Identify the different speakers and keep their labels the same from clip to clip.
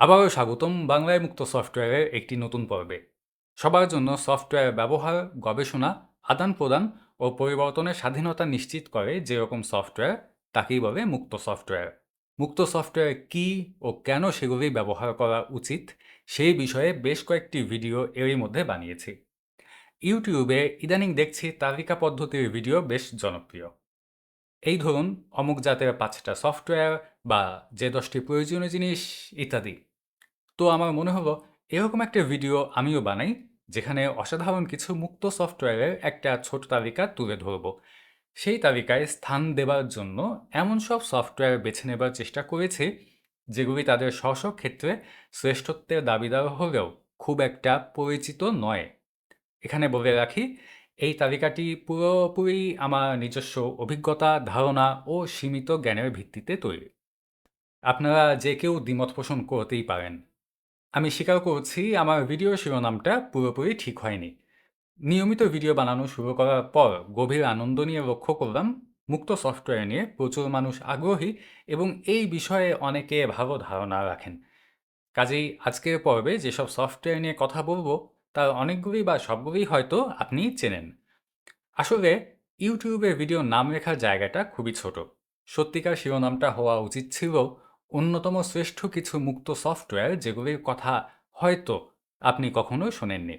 Speaker 1: আবারও স্বাগতম বাংলায় মুক্ত সফটওয়্যারের একটি নতুন পর্বে। সবার জন্য সফটওয়্যার ব্যবহার, গবেষণা আদান প্রদান ও পরিবর্তনের স্বাধীনতা নিশ্চিত করে যেরকম সফটওয়্যার, তাকেই বলে মুক্ত সফটওয়্যার। মুক্ত সফটওয়্যার কী ও কেন সেগুলি ব্যবহার করা উচিত, সেই বিষয়ে বেশ কয়েকটি ভিডিও এরই মধ্যে বানিয়েছি। ইউটিউবে ইদানিং দেখছি তালিকা পদ্ধতির ভিডিও বেশ জনপ্রিয়। এই ধরুন, অমুক জাতের পাঁচটা সফটওয়্যার বা যে দশটি প্রয়োজনীয় জিনিস ইত্যাদি। তো আমার মনে হলো, এরকম একটা ভিডিও আমিও বানাই, যেখানে অসাধারণ কিছু মুক্ত সফটওয়্যারের একটা ছোট তালিকা তুলে ধরব। সেই তালিকায় স্থান দেবার জন্য এমন সব সফটওয়্যার বেছে নেবার চেষ্টা করেছি, যেগুলি তাদের স্ব ক্ষেত্রে শ্রেষ্ঠত্বের দাবিদার হলেও খুব একটা পরিচিত নয়। এখানে বলে রাখি, এই তালিকাটি পুরোপুরি আমার নিজস্ব অভিজ্ঞতা, ধারণা ও সীমিত জ্ঞানের ভিত্তিতে তৈরি। আপনারা যে কেউ দ্বিমত পোষণ করতেই পারেন। আমি স্বীকার করছি আমার ভিডিও শিরোনামটা পুরোপুরি ঠিক হয়নি। নিয়মিত ভিডিও বানানো শুরু করার পর গভীর আনন্দ নিয়ে লক্ষ্য করলাম, মুক্ত সফটওয়্যার নিয়ে প্রচুর মানুষ আগ্রহী এবং এই বিষয়ে অনেকে ভালো ধারণা রাখেন। কাজেই আজকের পর্বে যেসব সফটওয়্যার নিয়ে কথা বলব, তার অনেকগুলি বা সবগুলি হয়তো আপনি চেনেন। আসলে ইউটিউবে ভিডিও নাম লেখার জায়গাটা খুবই ছোট। সত্যিকার শিরোনামটা হওয়া উচিত ছিল অন্যতম শ্রেষ্ঠ কিছু মুক্ত সফটওয়্যার যেগুলির কথা হয়তো আপনি কখনো শোনেননি।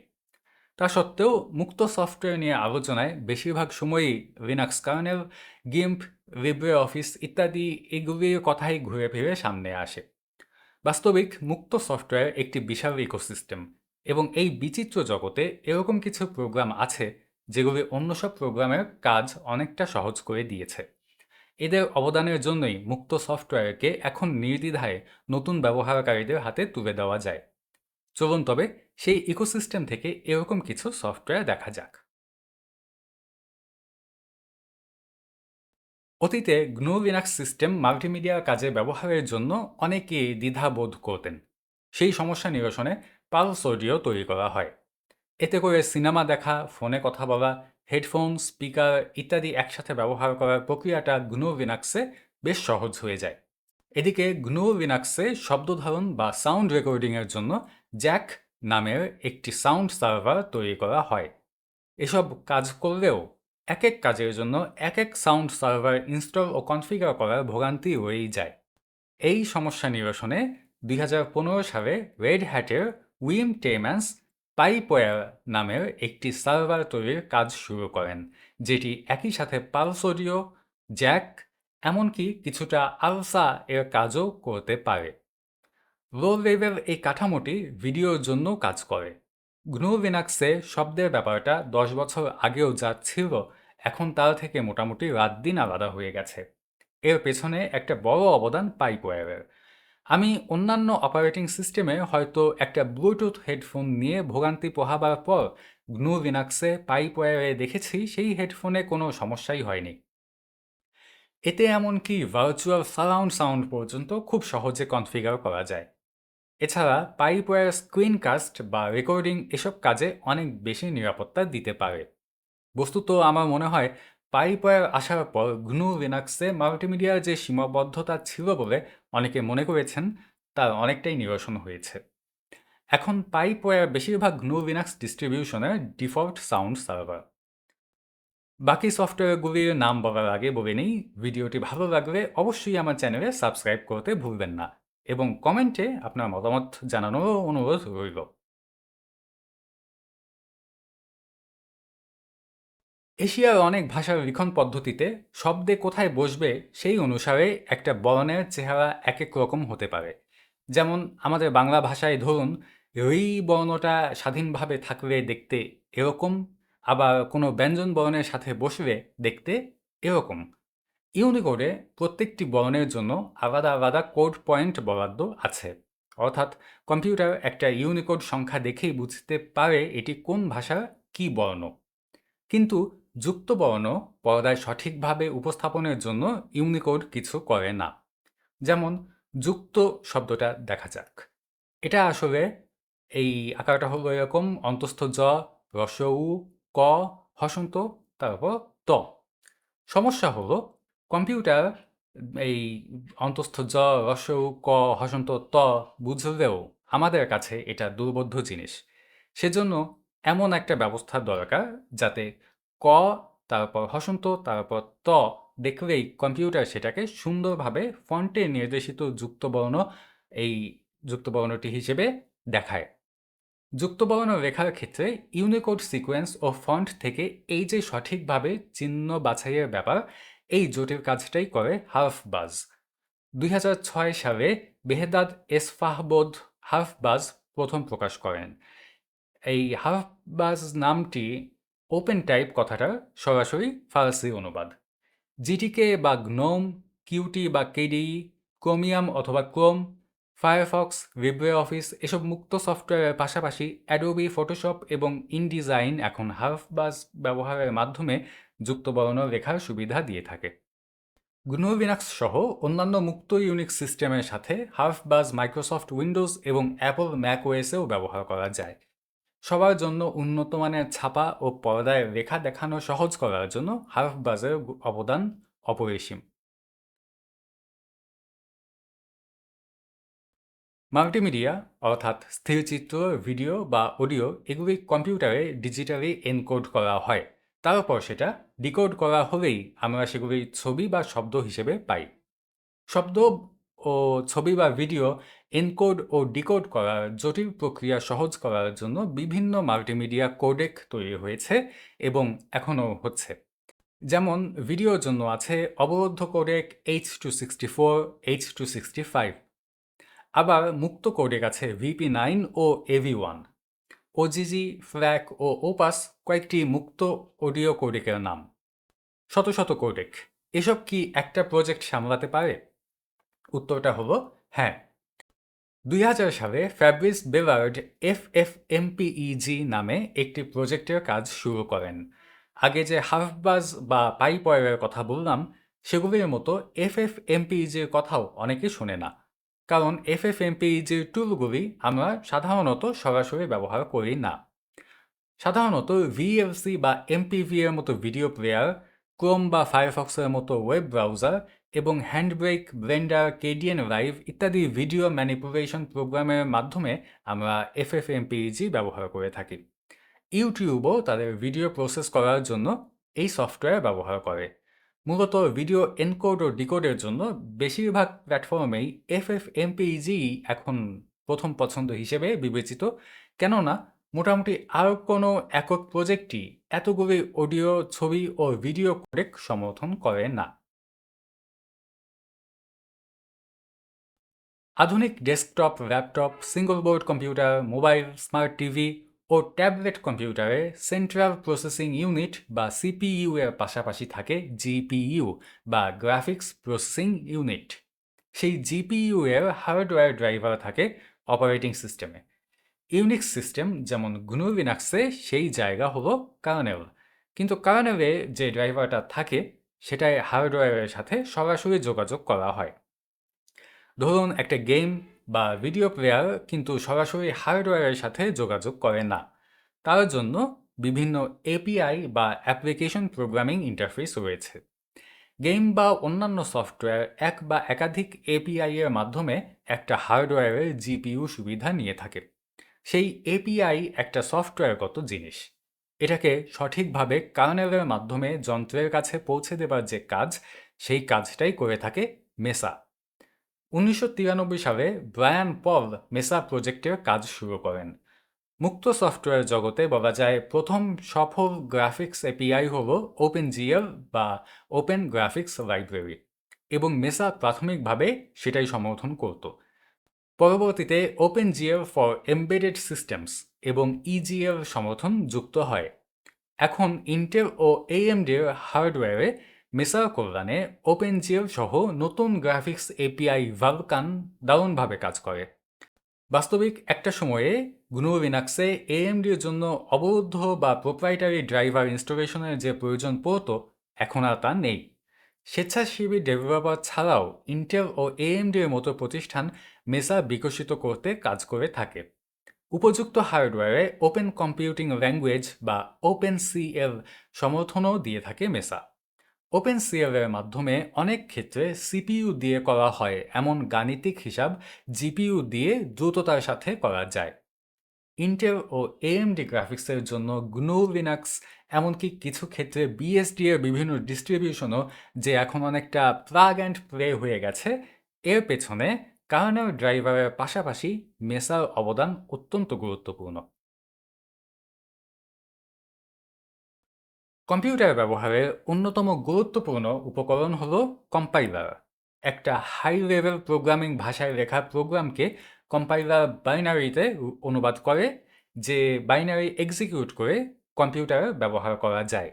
Speaker 1: তা সত্ত্বেও মুক্ত সফটওয়্যার নিয়ে আলোচনায় বেশিরভাগ সময়ই Linux kernel GIMP LibreOffice ইত্যাদি এগুলির কথাই ঘুরে ফিরে সামনে আসে। বাস্তবিক মুক্ত সফটওয়্যার একটি বিশাল ইকোসিস্টেম এবং এই বিচিত্র জগতে এরকম কিছু প্রোগ্রাম আছে যেগুলি অন্য সব প্রোগ্রামের কাজ অনেকটা সহজ করে দিয়েছে। এদের অবদানের জন্যই মুক্ত সফটওয়্যারকে এখন নির্দ্বিধায় নতুন ব্যবহারকারীদের হাতে তুলে দেওয়া যায়। চলুন তবে সেই ইকোসিস্টেম থেকে এরকম কিছু সফটওয়্যার দেখা যাক। অতীতে গ্নু লিনাক্স সিস্টেম মাল্টিমিডিয়া কাজে ব্যবহারের জন্য অনেকেই দ্বিধাবোধ করতেন। সেই সমস্যা নিরসনে পালস অডিও তৈরি করা হয়। এতে করে সিনেমা দেখা, ফোনে কথা বলা হেডফোন, স্পিকার ইত্যাদি একসাথে ব্যবহার করার প্রক্রিয়াটা গ্নু লিনাক্সে বেশ সহজ হয়ে যায়। এদিকে গ্নু লিনাক্সে শব্দধারণ বা সাউন্ড রেকর্ডিংয়ের জন্য জ্যাক নামের একটি সাউন্ড সার্ভার তৈরি করা হয়। এসব কাজ করলেও এক এক কাজের জন্য এক এক সাউন্ড সার্ভার ইনস্টল ও কনফিগার করার ভোগান্তি রয়েই যায়। এই সমস্যা নিরসনে দুই হাজার পনেরো সালে রেড হ্যাটের উইম টেম্যান্স পাইপওয়্যার নামের একটি সার্ভার তৈরির কাজ শুরু করেন, যেটি একই সাথে পালস অডিও জ্যাক, এমনকি কিছুটা আলসা এর কাজও করতে পারে। লেভেল এই কাঠামোটি ভিডিওর জন্য কাজ করে। গ্নু লিনাক্সে শব্দের ব্যাপারটা দশ বছর আগেও যা ছিল, এখন তার থেকে মোটামুটি রাত দিন আলাদা হয়ে গেছে। এর পেছনে একটা বড় অবদান পাইপওয়্যারের আমি অন্যান্য অপারেটিং সিস্টেমে হয়তো একটা ব্লুটুথ হেডফোন নিয়ে ভোগান্তি পোহাবার পর গ্নু লিনাক্সে পাইপওয়্যারে দেখেছি সেই হেডফোনে কোনো সমস্যাই হয়নি। এতে এমনকি ভার্চুয়াল সারাউন্ড সাউন্ড পর্যন্ত খুব সহজে কনফিগার করা যায়। এছাড়া পাইপওয়্যার স্ক্রিনকাস্ট বা রেকর্ডিং এসব কাজে অনেক বেশি নিরাপত্তা দিতে পারে। বস্তুত আমার মনে হয় পাইপওয়্যার আসার পর গ্নু লিনাক্সে মাল্টিমিডিয়ার যে সীমাবদ্ধতা ছিল বলে অনেকে মনে করেছেন, তার অনেকটাই নিরসন হয়েছে। এখন পাইপওয়্যার বেশিরভাগ গ্নু লিনাক্স ডিস্ট্রিবিউশনের ডিফল্ট সাউন্ড সার্ভার। বাকি সফটওয়্যারগুলির নাম বলার আগে বলে নেই, ভিডিওটি ভালো লাগলে অবশ্যই আমার চ্যানেলে সাবস্ক্রাইব করতে ভুলবেন না এবং কমেন্টে আপনার মতামত জানানোরও অনুরোধ রইল। এশিয়ার অনেক ভাষার লিখন পদ্ধতিতে শব্দে কোথায় বসবে সেই অনুসারে একটা বর্ণের চেহারা এক এক রকম হতে পারে। যেমন আমাদের বাংলা ভাষায় ধরুন, রি বর্ণটা স্বাধীনভাবে থাকলে দেখতে এরকম, আবার কোনো ব্যঞ্জন বর্ণের সাথে বসবে দেখতে এরকম। ইউনিকোডে প্রত্যেকটি বর্ণের জন্য আলাদা আলাদা কোড পয়েন্ট বরাদ্দ আছে। অর্থাৎ কম্পিউটার একটা ইউনিকোড সংখ্যা দেখেই বুঝতে পারে এটি কোন ভাষার কী বর্ণ। কিন্তু যুক্ত বর্ণ পর্দায় সঠিকভাবে উপস্থাপনের জন্য ইউনিকোড কিছু করে না। যেমন, যুক্ত শব্দটা দেখা যাক। এটা আসলে এই আকারটা হলো এরকম, অন্তস্থ জ উ, ক, হসন্ত, তারপর ত। সমস্যা হলো, কম্পিউটার এই অন্তস্থ জ রস্যউ ক, হসন্ত, ত বুঝলেও আমাদের কাছে এটা দুর্বোধ্য জিনিস। সেজন্য এমন একটা ব্যবস্থার দরকার যাতে ক, তারপর হসন্ত, তারপর ত দেখলেই কম্পিউটার সেটাকে সুন্দরভাবে ফন্টে নির্দেশিত যুক্তবর্ণ, এই যুক্তবর্ণটি হিসেবে দেখায়। যুক্তবর্ণ রেখার ক্ষেত্রে ইউনিকোড সিকোয়েন্স ও ফন্ট থেকে এই যে সঠিকভাবে চিহ্ন বাছাইয়ের ব্যাপার, এই জটিল কাজটাই করে হার্ফবাজ দুই সালে বেহদাদ এসফাহবোধ হার্ফবাজ প্রথম প্রকাশ করেন। এই হার্ফবাজ নামটি ওপেন টাইপ কথাটার সরাসরি ফার্সি অনুবাদ। জিটিকে বা গ্নোম কিউটি বা কেডি ক্রোমিয়াম অথবা ক্রোম ফায়ারফক্স লিব্রে অফিস এসব মুক্ত সফটওয়্যারের পাশাপাশি অ্যাডোবি ফটোশপ এবং ইনডিজাইন এখন হার্ফবাজ ব্যবহারের মাধ্যমে যুক্তবর্ণ রেখার সুবিধা দিয়ে থাকে। গ্নু লিনাক্স সহ অন্যান্য মুক্ত ইউনিক্স সিস্টেমের সাথে হার্ফবাজ মাইক্রোসফট উইন্ডোজ এবং অ্যাপল ম্যাক ওয়েসেও ব্যবহার করা যায়। সবার জন্য উন্নত মানের ছাপা ও পর্দায় রেখা দেখানো সহজ করার জন্য হার্ফবাজের অবদান অপরিসীম। মাল্টিমিডিয়া, অর্থাৎ স্থিরচিত্র ভিডিও বা অডিও এগুলি কম্পিউটারে ডিজিটালি এনকোড করা হয়। তারপর সেটা ডিকোড করা হলেই আমরা সেগুলি ছবি বা শব্দ হিসেবে পাই। শব্দ ও ছবি বা ভিডিও এনকোড ও ডিকোড করার জটিল প্রক্রিয়া সহজ করার জন্য বিভিন্ন মাল্টিমিডিয়া কোডেক তৈরি হয়েছে এবং এখনও হচ্ছে। যেমন ভিডিওর জন্য আছে অবরুদ্ধ codec H two sixty four H two sixty five আবার মুক্ত কোডেক আছে ভিপি নাইন ও এভি ওয়ান ওজিজি ফ্ল্যাক ও ওপাস কয়েকটি মুক্ত অডিও কোডেকের নাম। শত শত কোডেক। এসব কি একটা প্রজেক্ট সামলাতে পারে? উত্তরটা হলো হ্যাঁ। দুই হাজার সালে Fabrice Bellard F F MPEG নামে একটি প্রজেক্টের কাজ শুরু করেন। আগে যে হাফবাজ বা পাইপয়ের কথা বললাম, সেগুলির মতো এফ এফ এমপিইজির কথাও অনেকে শোনে না। কারণ এফ এফ এমপিইজির টুলগুলি আমরা সাধারণত সরাসরি ব্যবহার করি না। সাধারণত ভিএলসি বা এমপিভি এর মতো ভিডিও প্লেয়ার ক্রোম বা ফায়ারফক্সের মতো ওয়েব ব্রাউজার এবং হ্যান্ডব্রেক ব্লেন্ডার কেডিএন লাইভ ইত্যাদি ভিডিও ম্যানিপুলেশন প্রোগ্রামের মাধ্যমে আমরা এফ এফ এমপিইজি ব্যবহার করে থাকি। ইউটিউবও তাদের ভিডিও প্রসেস করার জন্য এই সফটওয়্যার ব্যবহার করে। মূলত ভিডিও এনকোড ও ডিকোডের জন্য বেশিরভাগ প্ল্যাটফর্মেই এফ এফ এমপিইজি এখন প্রথম পছন্দ হিসেবে বিবেচিত। কেননা, মোটামুটি আর কোনো একক প্রজেক্টই এতগুলি অডিও ছবি ও ভিডিও কোডেক সমর্থন করে না। আধুনিক desktop, laptop single board computer mobile smart TV ও ট্যাবলেট কম্পিউটারে সেন্ট্রাল প্রসেসিং ইউনিট বা সিপিইউ এর পাশাপাশি থাকে জিপিইউ বা গ্রাফিক্স প্রসেসিং ইউনিট সেই জিপিইউ এর হার্ডওয়্যার ড্রাইভার থাকে অপারেটিং সিস্টেমে ইউনিক্স সিস্টেম যেমন গ্নু লিনাক্সে সেই জায়গা হলো কার্নেল কিন্তু কার্নেলে যে ড্রাইভারটা থাকে সেটাই হার্ডওয়্যারের সাথে সরাসরি যোগাযোগ করা হয়। ধরুন, একটা গেম বা ভিডিও প্লেয়ার কিন্তু সরাসরি হার্ডওয়্যারের সাথে যোগাযোগ করে না। তার জন্য বিভিন্ন এপিআই বা অ্যাপ্লিকেশন প্রোগ্রামিং ইন্টারফেস রয়েছে। গেম বা অন্যান্য সফটওয়্যার এক বা একাধিক এপিআই এর মাধ্যমে একটা হার্ডওয়্যারের জিপিইউ সুবিধা নিয়ে থাকে। সেই এপিআই একটা সফটওয়্যারগত জিনিস। এটাকে সঠিকভাবে কার্নেলের মাধ্যমে যন্ত্রের কাছে পৌঁছে দেবার যে কাজ, সেই কাজটাই করে থাকে মেসা। উনিশশো তিরানব্বই সালে ব্রায়ান পল মেসা প্রজেক্টের কাজ শুরু করেন। মুক্ত সফটওয়্যার জগতে বলা যায় প্রথম সফল গ্রাফিক্স এপিআই হল ওপেন জিএল বা ওপেন গ্রাফিক্স লাইব্রেরি এবং মেসা প্রাথমিকভাবে সেটাই সমর্থন করত। পরবর্তীতে open GL for embedded systems এবং ইজিএল সমর্থন যুক্ত হয়। এখন ইন্টেল ও এএমডির হার্ডওয়্যারে কল্যাণে ওপেন জিএল সহ নতুন গ্রাফিক্স এপিআই ভালকান দারুণভাবে কাজ করে। বাস্তবিক একটা সময়ে গ্নু লিনাক্সে এএমডির জন্য অবরুদ্ধ বা প্রোপ্রাইটারি ড্রাইভার ইনস্টলেশনের যে প্রয়োজন পড়তো, এখন আর তা নেই। স্বেচ্ছাসেবী ডেভেলপার ছাড়াও ইন্টেল ও এএমডির মতো প্রতিষ্ঠান মেসা বিকশিত করতে কাজ করে থাকে। উপযুক্ত হার্ডওয়্যারে ওপেন কম্পিউটিং ল্যাঙ্গুয়েজ বা ওপেন সিএল সমর্থনও দিয়ে থাকে মেসা। ওপেন সিএলের মাধ্যমে অনেক ক্ষেত্রে সিপিইউ দিয়ে করা হয় এমন গাণিতিক হিসাব জিপিইউ দিয়ে দ্রুততার সাথে করা যায়। ইন্টেল ও এএমডি গ্রাফিক্সের জন্য গ্নু লিনাক্স এমনকি কিছু ক্ষেত্রে বিএসডি এর বিভিন্ন ডিস্ট্রিবিউশনও যে এখন অনেকটা প্লাগ অ্যান্ড প্লে হয়ে গেছে, এর পেছনে কার্নেল ড্রাইভারের পাশাপাশি মেসার অবদান অত্যন্ত গুরুত্বপূর্ণ। কম্পিউটার ব্যবহারের অন্যতম গুরুত্বপূর্ণ উপকরণ হল কম্পাইলার। একটা হাই লেভেল প্রোগ্রামিং ভাষায় লেখা প্রোগ্রামকে কম্পাইলার বাইনারিতে অনুবাদ করে, যে বাইনারি এক্সিকিউট করে কম্পিউটারে ব্যবহার করা যায়।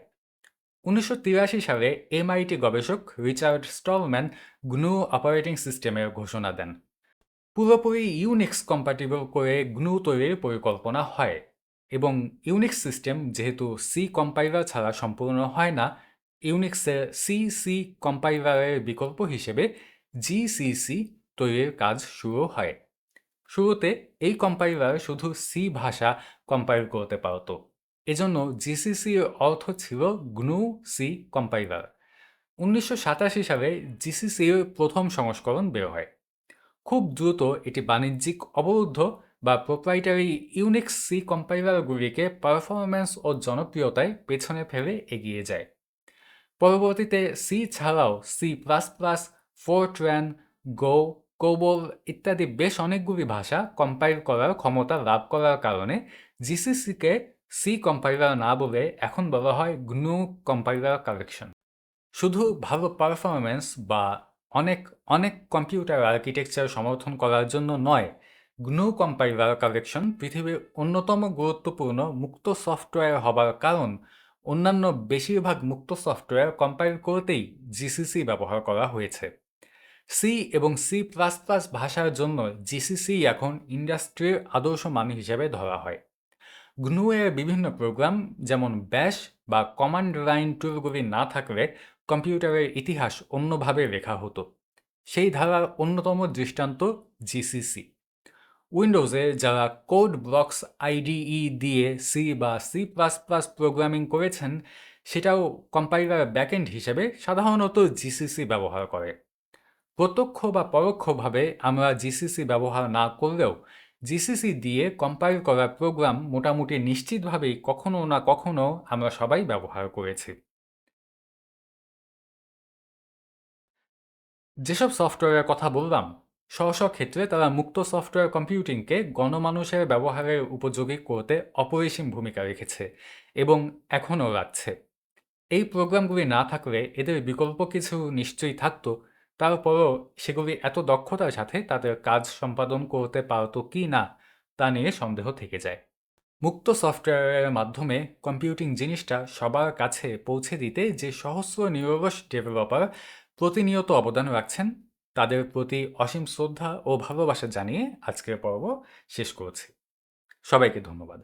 Speaker 1: উনিশশো তিরাশি সালে এমআইটি গবেষক রিচার্ড স্টলম্যান গ্নু অপারেটিং সিস্টেমের ঘোষণা দেন। পুরোপুরি ইউনিক্স কম্প্যাটিবল করে গ্নু তৈরির পরিকল্পনা হয়। এবং ইউনিক্স সিস্টেম যেহেতু সি কম্পাইলার ছাড়া সম্পূর্ণ হয় না ইউনিক্সের সি সি কম্পাইলারের বিকল্প হিসেবে জিসিসি তৈরির কাজ শুরু হয়। শুরুতে এই কম্পাইলার শুধু সি ভাষা কম্পাইল করতে পারত। এজন্য জিসিসি এর অর্থ ছিল গ্নু সি কম্পাইলার উনিশশো সাতাশি সালে জিসিসির প্রথম সংস্করণ বের হয়। খুব দ্রুত এটি বাণিজ্যিক অবরুদ্ধ বা প্রোপ্রাইটারি ইউনিক্স সি কম্পাইলারগুলিকে পারফরম্যান্স ও জনপ্রিয়তায় পেছনে ফেলে এগিয়ে যায়। পরবর্তীতে সি ছাড়াও C plus plus Fortran Go COBOL ইত্যাদি বেশ অনেকগুলি ভাষা কম্পাইল করার ক্ষমতা লাভ করার কারণে জিসিসিকে সি কম্পাইলার না বলে এখন বলা হয় গ্নু কম্পাইলার কালেকশন শুধু ভালো পারফরমেন্স বা অনেক অনেক কম্পিউটার আর্কিটেকচার সমর্থন করার জন্য নয় গ্নু কম্পাইলার কালেকশন পৃথিবীর অন্যতম গুরুত্বপূর্ণ মুক্ত সফটওয়্যার হবার কারণ, অন্যান্য বেশিরভাগ মুক্ত সফটওয়্যার কম্পাইল করতেই জিসিসি ব্যবহার করা হয়েছে। সি এবং সি প্লাস প্লাস ভাষার জন্য জিসিসি এখন ইন্ডাস্ট্রির আদর্শ মান হিসেবে ধরা হয়। গ্নু এর বিভিন্ন প্রোগ্রাম যেমন ব্যাশ বা কমান্ড লাইন টুলগুলি না থাকলে কম্পিউটারের ইতিহাস অন্যভাবে লেখা হতো। সেই ধারার অন্যতম দৃষ্টান্ত জিসিসি উইন্ডোজে যারা কোড ব্লকস আইডিই দিয়ে সি বা সি প্লাস প্লাস প্রোগ্রামিং করেছেন, সেটাও কম্পাইলার ব্যাকএন্ড হিসেবে সাধারণত জিসিসি ব্যবহার করে। প্রত্যক্ষ বা পরোক্ষভাবে আমরা জিসিসি ব্যবহার না করলেও জিসিসি দিয়ে কম্পাইল করা প্রোগ্রাম মোটামুটি নিশ্চিতভাবেই কখনো না কখনো আমরা সবাই ব্যবহার করেছি। যেসব সফটওয়্যারের কথা বললাম স্ব স্ব ক্ষেত্রে তারা মুক্ত সফটওয়্যার কম্পিউটিংকে গণমানুষের ব্যবহারের উপযোগী করতে অপরিসীম ভূমিকা রেখেছে এবং এখনও রাখছে। এই প্রোগ্রামগুলি না থাকলে এদের বিকল্প কিছু নিশ্চয়ই থাকত, তারপরও সেগুলি এত দক্ষতার সাথে তাদের কাজ সম্পাদন করতে পারত কি না তা নিয়ে সন্দেহ থেকে যায়। মুক্ত সফটওয়্যারের মাধ্যমে কম্পিউটিং জিনিসটা সবার কাছে পৌঁছে দিতে যে সহস্র নিরবস ডেভেলপার প্রতিনিয়ত অবদান রাখছেন তাদের প্রতি অসীম শ্রদ্ধা ও ভালোবাসা জানিয়ে আজকের পর্ব শেষ করেছি। সবাইকে ধন্যবাদ।